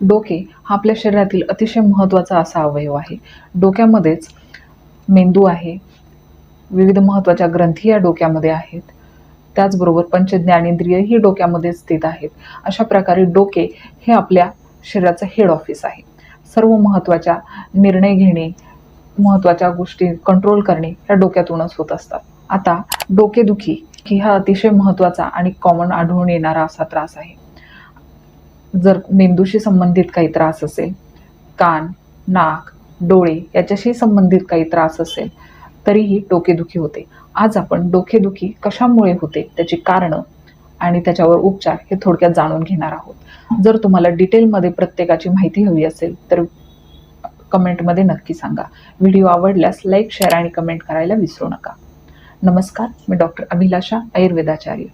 डोके हा आपल्या शरीरातील अतिशय महत्त्वाचा असा अवयव आहे. डोक्यामध्येच मेंदू आहे. विविध महत्त्वाच्या ग्रंथी या डोक्यामध्ये आहेत. त्याचबरोबर पंच ज्ञानेंद्रिय ही डोक्यामध्ये स्थित आहेत. अशा प्रकारे डोके हे आपल्या शरीराचं हेड ऑफिस आहे. सर्व महत्त्वाच्या निर्णय घेणे महत्त्वाच्या गोष्टी कंट्रोल करणे ह्या डोक्यातूनच होत असतात. आता डोकेदुखी ही हा अतिशय महत्त्वाचा आणि कॉमन आढळून येणारा असा त्रास आहे. जर मेंदूशी संबंधित काही त्रास असेल कान नाक डोळे याच्याशी संबंधित काही त्रास असेल तरीही डोकेदुखी होते. आज आपण डोकेदुखी कशामुळे होते त्याची कारणं आणि त्याच्यावर उपचार हे थोडक्यात जाणून घेणार आहोत. जर तुम्हाला डिटेलमध्ये प्रत्येकाची माहिती हवी असेल तर कमेंटमध्ये नक्की सांगा. व्हिडिओ आवडल्यास लाईक शेअर आणि कमेंट करायला विसरू नका. नमस्कार मी डॉक्टर अभिलाषा आयुर्वेदाचार्य.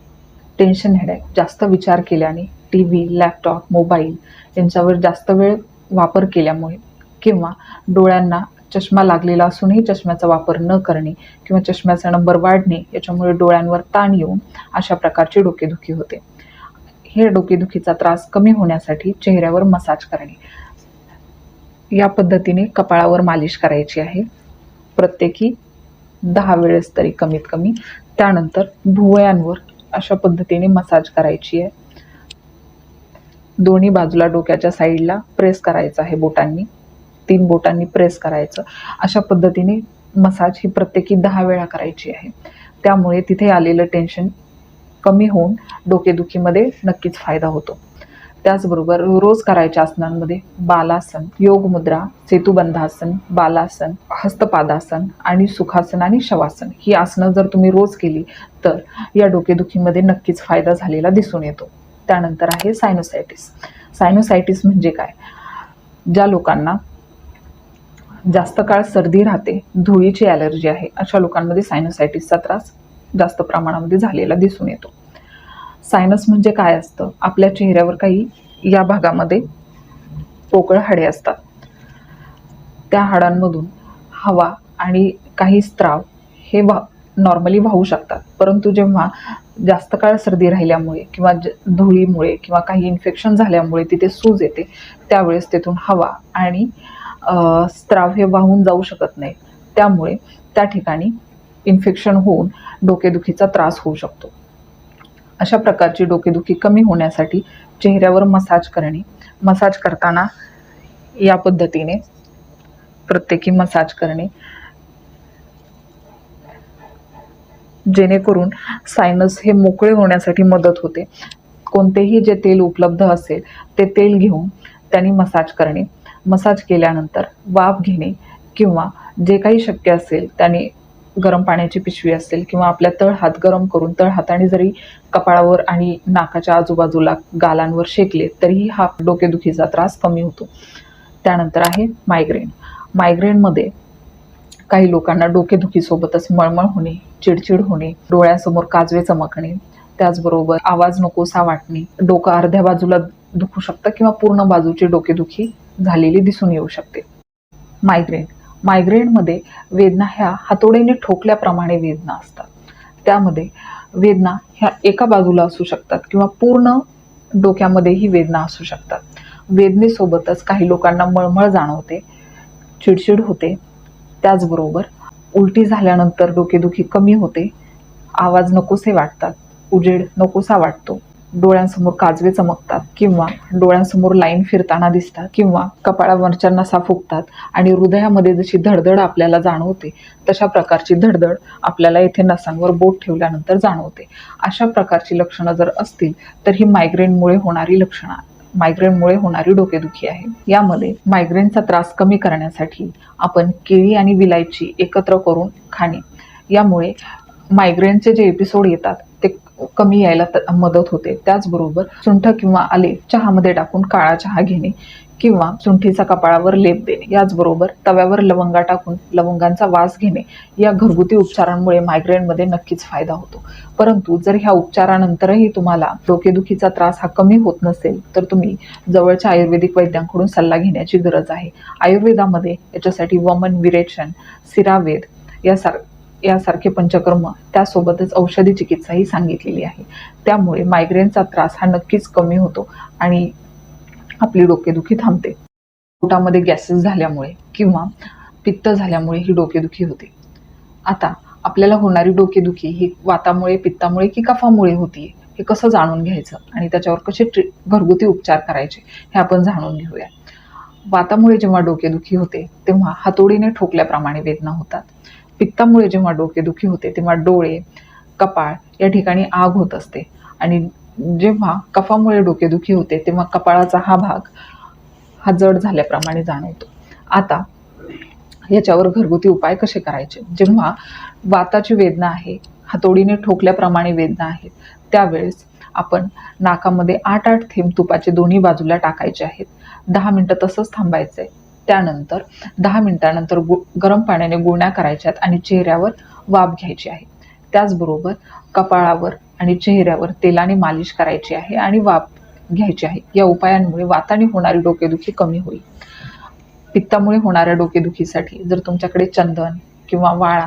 टेन्शन हेडॅक जास्त विचार केल्याने टी व्ही लॅपटॉप मोबाईल यांच्यावर जास्त वेळ वापर केल्यामुळे किंवा डोळ्यांना चष्मा लागलेला असूनही चष्म्याचा वापर न करणे किंवा चष्म्याचा नंबर वाढणे याच्यामुळे डोळ्यांवर ताण येऊन अशा प्रकारची डोकेदुखी होते. हे डोकेदुखीचा त्रास कमी होण्यासाठी चेहऱ्यावर मसाज करणे. या पद्धतीने कपाळावर मालिश करायची आहे. प्रत्येकी दहा वेळेस तरी कमीत कमी. त्यानंतर भुवयांवर अशा पद्धतीने मसाज करायची आहे. दोन्ही बाजूला डोक्याच्या साईडला प्रेस करायचं आहे बोटांनी. तीन बोटांनी प्रेस करायचं. अशा पद्धतीने मसाज ही प्रत्येकी दहा वेळा करायची आहे. त्यामुळे तिथे आलेलं टेन्शन कमी होऊन डोकेदुखीमध्ये नक्कीच फायदा होतो. त्याचबरोबर रोज करायच्या आसनांमध्ये बालासन योगमुद्रा सेतुबंधासन बालासन हस्तपादासन आणि सुखासन आणि शवासन ही आसनं जर तुम्ही रोज केली तर या डोकेदुखीमध्ये नक्कीच फायदा झालेला दिसून येतो. त्यानंतर आहे सायनोसायटिस सायनोसायटिस म्हणजे काय? ज्या लोकांना जास्त काळ सर्दी राहते धुळीची ॲलर्जी आहे अशा लोकांमध्ये सायनोसायटिसचा त्रास जास्त प्रमाणामध्ये झालेला दिसून येतो. सायनस म्हणजे काय असतं? आपल्या चेहऱ्यावर काही या भागामध्ये पोकळ हाडे असतात. त्या हाडांमधून हवा आणि काही स्त्राव हे वा नॉर्मली वाहू शकतात. परंतु जेव्हा जास्त काळ सर्दी राहिल्यामुळे किंवा ज धुळीमुळे किंवा काही इन्फेक्शन झाल्यामुळे तिथे सूज येते त्यावेळेस तिथून हवा आणि स्त्राव हे वाहून जाऊ शकत नाही. त्यामुळे त्या ठिकाणी इन्फेक्शन होऊन डोकेदुखीचा त्रास होऊ शकतो. अशा प्रकारची डोकेदुखी कमी होण्यासाठी चेहऱ्यावर मसाज करणे मसाज करताना या पद्धतीने प्रत्येकी मसाज करणे जेणेकरून सायनस हे मोकळे होण्यासाठी मदत होते. कोणतेही जे तेल उपलब्ध असेल ते तेल घेऊन त्यांनी मसाज करणे. मसाज केल्यानंतर वाफ घेणे किंवा जे काही शक्य असेल त्याने गरम पाण्याची पिशवी असेल किंवा आपल्या तळ हात गरम करून तळ हाताने जरी कपाळावर आणि नाकाच्या आजूबाजूला गालांवर शेकले तरीही हा डोकेदुखीचा त्रास कमी होतो. त्यानंतर आहे मायग्रेन मायग्रेनमध्ये काही लोकांना डोकेदुखीसोबतच मळमळ होणे चिडचिड होणे डोळ्यासमोर काजवे चमकणे त्याचबरोबर आवाज नकोसा वाटणे डोकं अर्ध्या बाजूला दुखू शकतं किंवा पूर्ण बाजूची डोकेदुखी झालेली दिसून येऊ शकते. मायग्रेन मायग्रेनमध्ये वेदना ह्या हातोडीने ठोकल्याप्रमाणे वेदना असतात. त्यामध्ये वेदना ह्या एका बाजूला असू शकतात किंवा पूर्ण डोक्यामध्येही वेदना असू शकतात. वेदनेसोबतच काही लोकांना मळमळ जाणवते चिडचिड होते त्याचबरोबर उलटी झाल्यानंतर डोकेदुखी कमी होते. आवाज नकोसे वाटतात. उजेड नकोसा वाटतो. डोळ्यांसमोर काजवे चमकतात किंवा डोळ्यांसमोर लाईन फिरताना दिसतात किंवा कपाळावरच्या नसा फुगतात आणि हृदयामध्ये जशी धडधड आपल्याला जाणवते तशा प्रकारची धडधड आपल्याला येथे नसांवर बोट ठेवल्यानंतर जाणवते. अशा प्रकारची लक्षणं जर असतील तर ही मायग्रेनमुळे होणारी लक्षणं मायग्रेनमुळे होणारी डोकेदुखी आहे. यामध्ये मायग्रेनचा त्रास कमी करण्यासाठी आपण केळी आणि विलायची एकत्र करून खाणे. यामुळे मायग्रेनचे जे एपिसोड येतात ते कमी यायला त- मदत होते. त्याचबरोबर सुंठ किंवा आले चहामध्ये टाकून काळा चहा घेणे. किंवा सुंठीचा कपाळावर लेप देणे. याचबरोबर तव्यावर लवंगा टाकून लवंगांचा वास घेणे या घरगुती उपचारांमुळे मायग्रेनमध्ये नक्कीच फायदा होतो. परंतु जर ह्या उपचारानंतरही तुम्हाला डोकेदुखीचा त्रास हा कमी होत नसेल तर तुम्ही जवळच्या आयुर्वेदिक वैद्यांकडून सल्ला घेण्याची गरज आहे. आयुर्वेदामध्ये याच्यासाठी वमन विरेचन सिरावेद यासार यासारखे पंचकर्म त्यासोबतच औषधी चिकित्साही सांगितलेली आहे. त्यामुळे मायग्रेनचा त्रास हा नक्कीच कमी होतो आणि आपली डोकेदुखी थांबते. पोटामध्ये गॅसेस झाल्यामुळे किंवा पित्त झाल्यामुळे ही डोकेदुखी होते. आता आपल्याला होणारी डोकेदुखी ही वातामुळे पित्तामुळे की कफामुळे होतीये हे कसं जाणून घ्यायचं आणि त्याच्यावर कसे ट्री घरगुती उपचार करायचे हे आपण जाणून घेऊया. वातामुळे जेव्हा डोकेदुखी होते तेव्हा हातोडीने ठोकल्याप्रमाणे वेदना होतात. पित्तामुळे जेव्हा डोकेदुखी होते तेव्हा डोळे कपाळ या ठिकाणी आग होत असते आणि जेव्हा कफामुळे डोकेदुखी होते तेव्हा कपाळाचा हा भाग हा जड झाल्याप्रमाणे जाणवतो. आता याच्यावर घरगुती उपाय कसे करायचे? जेव्हा वाताची वेदना आहे हातोडीने ठोकल्याप्रमाणे वेदना आहेत त्यावेळेस आपण नाकामध्ये आठ आठ थेंब तुपाचे दोन्ही बाजूला टाकायचे आहेत. दहा मिनटं तसंच थांबायचं आहे त्यानंतर दहा मिनिटानंतर गु गरम पाण्याने गुळण्या करायच्यात आणि चेहऱ्यावर वाफ घ्यायची आहे. त्याचबरोबर कपाळावर आणि चेहऱ्यावर तेलाने मालिश करायची आहे आणि वाफ घ्यायची आहे. या उपायांमुळे वाताने होणारी डोकेदुखी कमी होईल. पित्तामुळे होणाऱ्या डोकेदुखीसाठी जर तुमच्याकडे चंदन किंवा वाळा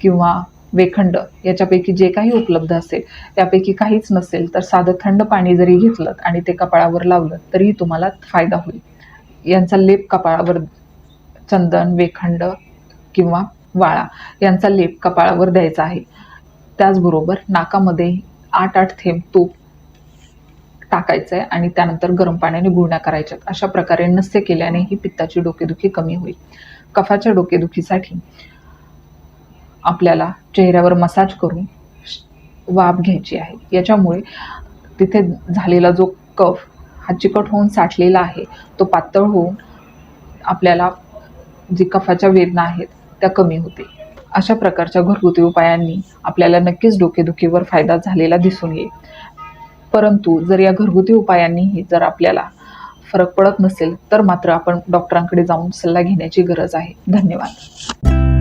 किंवा वेखंड याच्यापैकी जे काही उपलब्ध असेल त्यापैकी काहीच नसेल तर साधं थंड पाणी जरी घेतलं आणि ते कपाळावर लावलं तरीही तुम्हाला फायदा होईल. यांचा लेप कपाळावर चंदन वेखंड किंवा वाळा यांचा लेप कपाळावर द्यायचा आहे. त्याचबरोबर नाकामध्ये आठ आठ थेंब तूप टाकायचं आहे आणि त्यानंतर गरम पाण्याने गुळण्या करायच्यात. अशा प्रकारे नस्य केल्याने ही पित्ताची डोकेदुखी कमी होईल. कफाच्या डोकेदुखीसाठी आपल्याला चेहऱ्यावर मसाज करून वाफ घ्यायची आहे. याच्यामुळे तिथे झालेला जो कफ हा चिकट होऊन साठलेला आहे तो पातळ होऊन आपल्याला जी कफाच्या वेदना आहेत त्या कमी होतील. अशा प्रकारच्या घरगुती उपायांनी आपल्याला नक्कीच डोकेदुखीवर फायदा झालेला दिसून येईल. परंतु जर या घरगुती उपायांनीही जर आपल्याला फरक पडत नसेल तर मात्र आपण डॉक्टरांकडे जाऊन सल्ला घेण्याची गरज आहे. धन्यवाद.